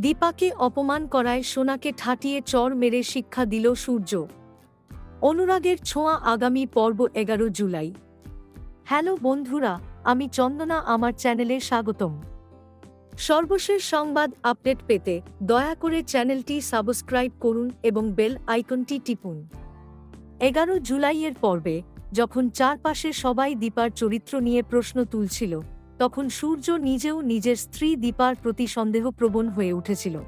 দীপাকে অপমান করায় সোনাকে ঠাটিয়ে চর মেরে শিক্ষা দিল সূর্য। অনুরাগের ছোঁয়া আগামী পর্ব এগারো জুলাই। হ্যালো বন্ধুরা, আমি চন্দনা, আমার চ্যানেলে স্বাগতম। সর্বশেষ সংবাদ আপডেট পেতে দয়া করে চ্যানেলটি সাবস্ক্রাইব করুন এবং বেল আইকনটি টিপুন। এগারো জুলাইয়ের পর্বে, যখন চারপাশে সবাই দীপার চরিত্র নিয়ে প্রশ্ন তুলছিল তখন সূর্য নিজেও নিজের স্ত্রী দীপার প্রতি সন্দেহপ্রবণ হয়ে উঠেছিল।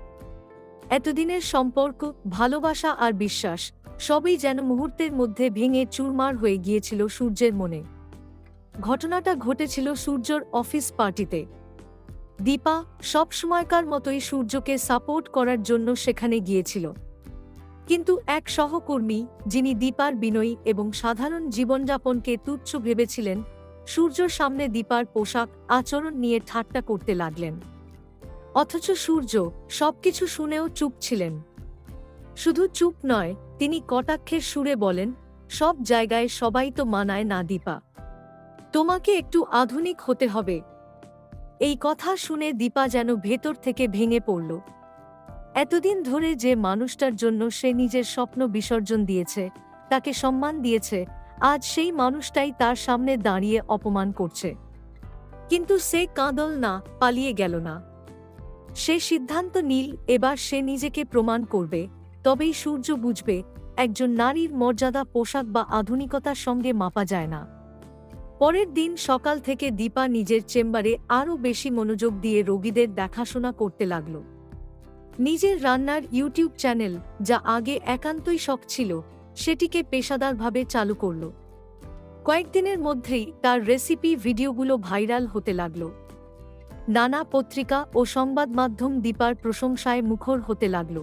এতদিনের সম্পর্ক, ভালোবাসা আর বিশ্বাস সবই যেন মুহূর্তের মধ্যে ভেঙে চুরমার হয়ে গিয়েছিল সূর্যের মনে। ঘটনাটা ঘটেছিল সূর্যর অফিস পার্টিতে। দীপা সবসময়কার মতোই সূর্যকে সাপোর্ট করার জন্য সেখানে গিয়েছিল। কিন্তু এক সহকর্মী, যিনি দীপার বিনয়ী এবং সাধারণ জীবনযাপনকে তুচ্ছ ভেবেছিলেন সূর্যর সামনে দীপার পোশাক আচরণ নিয়ে ঠাট্টা করতে লাগলেন। অথচ সূর্য সবকিছু শুনেও চুপ ছিলেন। শুধু চুপ নয়, তিনি কটাক্ষের সুরে বলেন, সব জায়গায় সবাই তো মানায় না দীপা। তোমাকে একটু আধুনিক হতে হবে এই কথা শুনে দীপা যেন ভেতর থেকে ভেঙে পড়ল। এতদিন ধরে যে মানুষটার জন্য সে নিজের স্বপ্ন বিসর্জন দিয়েছে, তাকে সম্মান দিয়েছে আজ সেই মানুষটাই তার সামনে দাঁড়িয়ে অপমান করছে। কিন্তু সে কাঁদল না, পালিয়ে গেল না। সে সিদ্ধান্ত নীল, এবার সে নিজেকে প্রমাণ করবে। তবেই সূর্য বুঝবে, একজন নারীর মর্যাদা পোশাক বা আধুনিকতার সঙ্গে মাপা যায় না। পরের দিন সকাল থেকে দীপা নিজের চেম্বারে আরও বেশি মনোযোগ দিয়ে রোগীদের দেখাশোনা করতে লাগল। নিজের রান্নার ইউটিউব চ্যানেল, যা আগে একান্তই শখ ছিল সেটিকে পেশাদারভাবে চালু করল। কয়েকদিনের মধ্যেই তার রেসিপি ভিডিওগুলো ভাইরাল হতে লাগল। নানা পত্রিকা ও সংবাদ মাধ্যম দীপার প্রশংসায় মুখর হতে লাগল।